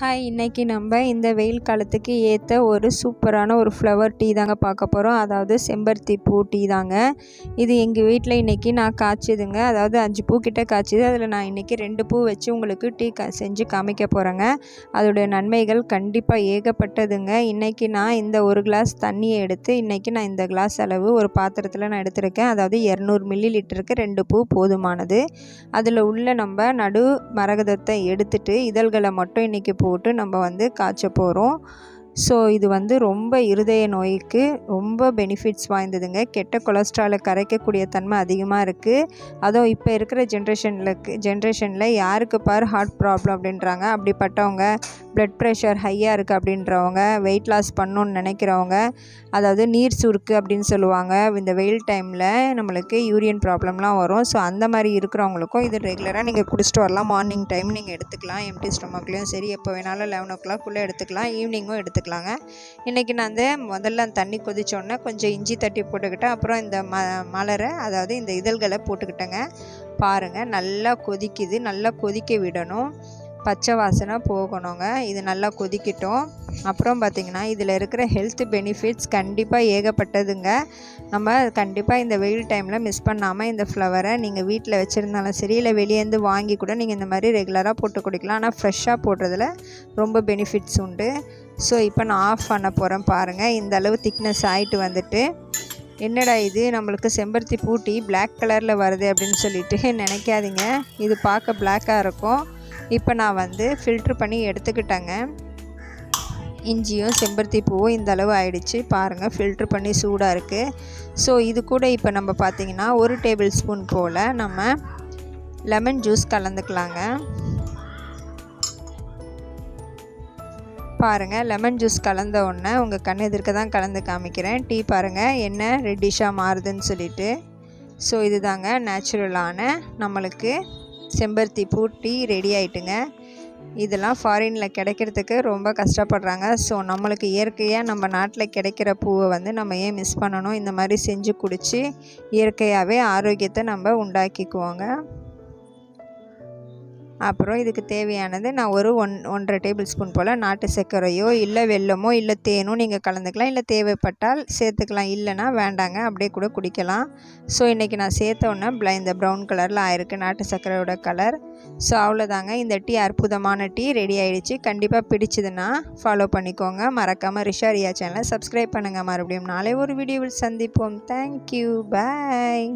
Hi இன்றைக்கி நம்ம இந்த வெயில் காலத்துக்கு ஏற்ற ஒரு சூப்பரான ஒரு ஃப்ளவர் டீ தாங்க பார்க்க போகிறோம் அதாவது செம்பருத்தி பூ டீ தாங்க. இது எங்கள் வீட்டில் இன்றைக்கி நான் காய்ச்சிதுங்க. அதாவது அஞ்சு பூ கிட்ட காய்ச்சிது. அதில் நான் இன்றைக்கி ரெண்டு பூ வச்சு உங்களுக்கு டீ க செஞ்சு காமிக்க போகிறேங்க அதோடைய நன்மைகள் கண்டிப்பாக ஏகப்பட்டதுங்க. இன்றைக்கி நான் இந்த ஒரு கிளாஸ் தண்ணியை எடுத்து இன்றைக்கி நான் இந்த கிளாஸ் அளவு ஒரு பாத்திரத்தில் நான் எடுத்திருக்கேன். அதாவது இரநூறு மில்லி லிட்டருக்கு ரெண்டு பூ போதுமானது. அதில் உள்ள நம்ம நடு மரகதத்தை எடுத்துட்டு இதழ்களை மட்டும் இன்றைக்கி போட்டு நம்ம வந்து காய்ச்ச போகிறோம் ஸோ இது வந்து ரொம்ப இருதய நோய்க்கு ரொம்ப பெனிஃபிட்ஸ் வாய்ந்ததுங்க. கெட்ட கொலஸ்ட்ராலை கரைக்கக்கூடிய தன்மை அதிகமாக இருக்குது அதுவும் இப்போ இருக்கிற ஜென்ரேஷனில் ஜென்ரேஷனில் யாருக்கு பார் ஹார்ட் ப்ராப்ளம் அப்படின்றாங்க. அப்படிப்பட்டவங்க ப்ளட் ப்ரெஷர் ஹையாக இருக்குது அப்படின்றவங்க வெயிட் லாஸ் பண்ணணுன்னு நினைக்கிறவங்க அதாவது நீர் சுருக்கு அப்படின்னு சொல்லுவாங்க. இந்த வெயில் டைமில் நம்மளுக்கு யூரியன் ப்ராப்ளம்லாம் வரும். ஸோ அந்த மாதிரி இருக்கிறவங்களுக்கும் இது ரெகுலராக நீங்கள் குடிச்சிட்டு வரலாம். மார்னிங் டைம் நீங்கள் எடுத்துக்கலாம். எம்டி ஸ்டொமக்லேயும் சரி. எப்போ வேணாலும் லெவன் ஓ கிளாக்குள்ளே எடுத்துக்கலாம். ஈவினிங்கும் எடுத்துக்கலாம். எடுத்துக்கலாங்க. இன்றைக்கி நான் அந்த முதல்ல தண்ணி கொதிச்சோடனே கொஞ்சம் இஞ்சி தட்டி போட்டுக்கிட்டேன். அப்புறம் இந்த ம மலரை அதாவது இந்த இதழ்களை போட்டுக்கிட்டேங்க. பாருங்கள் நல்லா கொதிக்குது. நல்லா கொதிக்க விடணும். பச்சை வாசனை போகணுங்க. இது நல்லா கொதிக்கட்டும். அப்புறம் பார்த்திங்கன்னா இதில் இருக்கிற ஹெல்த் பெனிஃபிட்ஸ் கண்டிப்பாக ஏகப்பட்டதுங்க. நம்ம கண்டிப்பாக இந்த வெயில் டைமில் மிஸ் பண்ணாமல் இந்த ஃப்ளவரை நீங்கள் வீட்டில் வச்சுருந்தாலும் சரி இல்லை வெளியேருந்து வாங்கி கூட நீங்கள் இந்த மாதிரி ரெகுலராக போட்டு குடிக்கலாம். ஆனால் ஃப்ரெஷ்ஷாக போடுறதுல ரொம்ப பெனிஃபிட்ஸ் உண்டு. ஸோ இப்போ நான் ஆஃப் பண்ண போகிறேன் பாருங்கள் இந்த அளவு திக்னஸ் ஆகிட்டு வந்துட்டு என்னடா இது? நம்மளுக்கு செம்பருத்தி பூட்டி பிளாக் கலரில் வருது அப்படின்னு சொல்லிட்டு நினைக்காதீங்க. இது பார்க்க பிளாக்காக இருக்கும். இப்போ நான் வந்து ஃபில்ட்ரு பண்ணி எடுத்துக்கிட்டேங்க. இஞ்சியும் செம்பருத்தி பூவும் இந்த அளவு ஆயிடுச்சு. பாருங்கள் ஃபில்ட்ரு பண்ணி சூடாக இருக்குது ஸோ இது கூட இப்போ நம்ம பார்த்திங்கன்னா ஒரு டேபிள் ஸ்பூன் போல் நம்ம லெமன் ஜூஸ் கலந்துக்கலாங்க. பாருங்கள் லெமன் ஜூஸ் கலந்த உடனே உங்கள் கண் எதிர்க்க தான் கலந்து காமிக்கிறேன். டீ பாருங்கள் என்ன ரெட்டிஷாக மாறுதுன்னு சொல்லிட்டு. ஸோ இது தாங்க நேச்சுரலான நம்மளுக்கு செம்பருத்தி பூ டீ ரெடி ஆகிட்டுங்க இதெல்லாம் ஃபாரினில் கிடைக்கிறதுக்கு ரொம்ப கஷ்டப்படுறாங்க. ஸோ நம்மளுக்கு இயற்கையாக நம்ம நாட்டில் கிடைக்கிற பூவை வந்து நம்ம ஏன் மிஸ் பண்ணணும்? இந்த மாதிரி செஞ்சு குடித்து இயற்கையாகவே ஆரோக்கியத்தை நம்ம உண்டாக்கிக்குவோங்க. அப்புறம் இதுக்கு தேவையானது நான் ஒரு ஒன் ஒன்றரை டேபிள் ஸ்பூன் போல் நாட்டு சர்க்கரையோ இல்லை வெல்லமோ இல்லை தேனோ நீங்கள் கலந்துக்கலாம். இல்லை தேவைப்பட்டால் சேர்த்துக்கலாம். இல்லைனா வேண்டாங்க அப்படியே கூட குடிக்கலாம். ஸோ இன்றைக்கி நான் சேர்த்த உடனே இந்த ப்ரௌன் கலரில் ஆயிருக்கு நாட்டு சர்க்கரையோட கலர் ஸோ அவ்வளோதாங்க இந்த டீ அற்புதமான டீ ரெடி ஆகிடுச்சு கண்டிப்பாக பிடிச்சதுன்னா ஃபாலோ பண்ணிக்கோங்க. மறக்காமல் ரிஷாரியா சேனலை சப்ஸ்கிரைப் பண்ணுங்கள் மறுபடியும் நாளை ஒரு வீடியோவில் சந்திப்போம். Thank you bye